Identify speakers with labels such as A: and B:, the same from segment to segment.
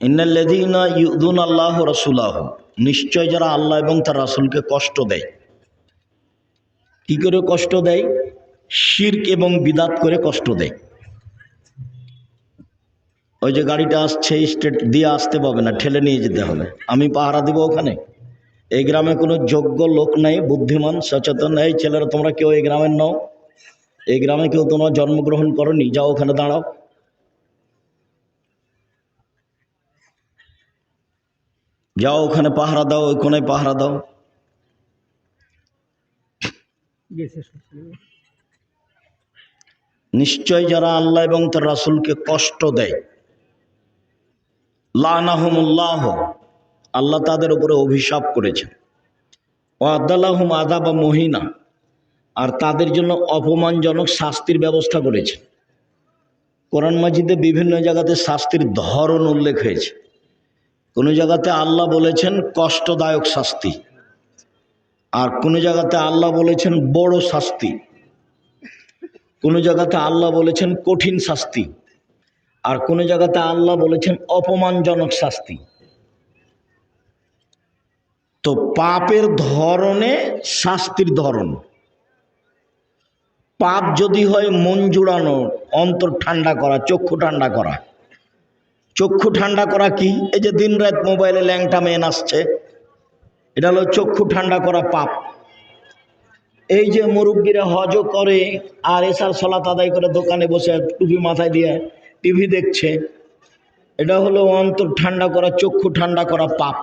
A: ইন্নাল্লাযীনা ইউযুনা আল্লাহ রাসূলাহু। নিশ্চয় যারা আল্লাহ এবং তার রাসুলকে কষ্ট দেয়। কি করে কষ্ট দেয়? শিরক এবং বিদাত করে কষ্ট দেয়। ওই যে গাড়িটা আসছে, স্টেট দিয়ে আসতে পাবে না, ঠেলে নিয়ে যেতে হবে। আমি পাহারা দিব ওখানে। এই গ্রামে কোনো যোগ্য লোক নেই, বুদ্ধিমান, সচেতন এই ছেলেরা, তোমরা কেউ এই গ্রামের নও। এই গ্রামে কেউ তোমরা জন্মগ্রহণ করনি, যাও ওখানে দাঁড়াও। যাও ওখানে পাহারা দাও, ওই কোনায় পাহারা দাও। নিশ্চয় যারা আল্লাহ এবং তার রাসুলকে কষ্ট দেয়। লানাহুমুল্লাহ, আল্লাহ তাদের উপরে অভিশাপ করেছেন। ও আদাল্লাহম আদাবা মহিনা, আর তাদের জন্য অপমানজনক শাস্তির ব্যবস্থা করেছেন। কোরআন মাজিদে বিভিন্ন জায়গাতে শাস্তির ধরন উল্লেখ হয়েছে। কোনো জায়গাতে আল্লাহ বলেছেন কষ্টদায়ক শাস্তি, আর কোনো জায়গাতে আল্লাহ বলেছেন বড় শাস্তি, কোনো জায়গাতে আল্লাহ বলেছেন কঠিন শাস্তি, আর কোনো জায়গাতে আল্লাহ বলেছেন অপমানজনক শাস্তি। তো পাপের ধরনে শাস্তির ধরন। পাপ যদি হয় মন জুড়ানো, অন্তর ঠান্ডা করা, চক্ষু ঠান্ডা করা। চক্ষু ঠান্ডা করা কি? এই যে দিন রাত মোবাইলে ল্যাংটা মেন আসছে। এটা হলো চক্ষু ঠান্ডা করা পাপ। এই যে মুরব্বীরা হজও করে আর এসার সলাত আদায় করে দোকানে বসে টুপি মাথায় দিয়ে টিভি দেখছে, এটা হলো অন্তর ঠান্ডা করা, চক্ষু ঠান্ডা করা পাপ।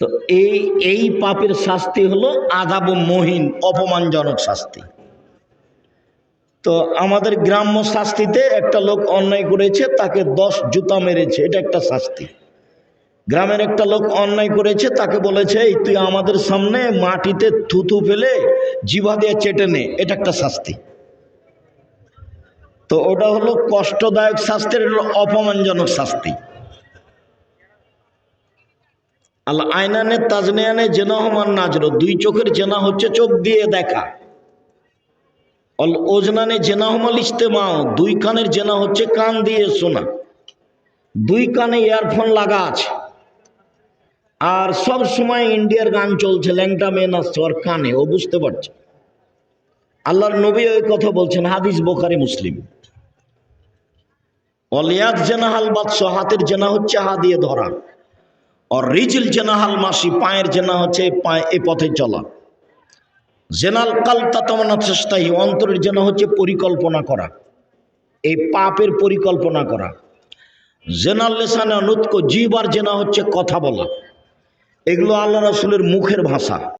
A: তো এই এই পাপের শাস্তি হলো আদাব মহিন, অপমানজনক শাস্তি। তো আমাদের গ্রাম্য শাস্তিতে একটা লোক অন্যায় করেছে, তাকে দশ জুতা মেরেছে। এটা একটা শাস্তি। গ্রামের একটা লোক অন্যায় করেছে, তাকে বলেছে, এই, তুই আমাদের সামনে মাটিতে থুথু ফেলে জিভা দিয়ে চেটে নে। এটা একটা শাস্তি। তো ওটা হলো কষ্টদায়ক শাস্তির অপমানজনক শাস্তি। আল আয়নানে তাজনিয়ানে জেনা হমান নাজর দুই চোখের জেনা হচ্ছে চোখ দিয়ে দেখা। অল ওজনানে জেনা হমাল ইস্তেমাও দুই কানের জেনা হচ্ছে কান দিয়ে শোনা। দুই কানে ইয়ারফোন লাগা আছে। আর সব সময় ইন্ডিয়ার গান চলছে, ল্যাংটা মেয়ে নাচছে ওর কানে, ও বুঝতে পারছে। আল্লাহর নবী ওই কথা বলছেন, হাদিস বোখারি মুসলিম। অলিয়াদ জেনাহাল বাদশাহ হাতের জেনা হচ্ছে হা দিয়ে ধরা। আর রিজিল জেনাহাল মাসি, পায়ের জেনা হচ্ছে পায়ে, এ পথে চলা। জেনাল কালতা তমানা চেষ্টাই অন্তরের জেনা হচ্ছে পরিকল্পনা করা। এই পাপের পরিকল্পনা করা। জেনাল লেসানে অনুৎক আর জেনা হচ্ছে কথা বলা। এগুলো আল্লাহ রসুলের মুখের ভাষা।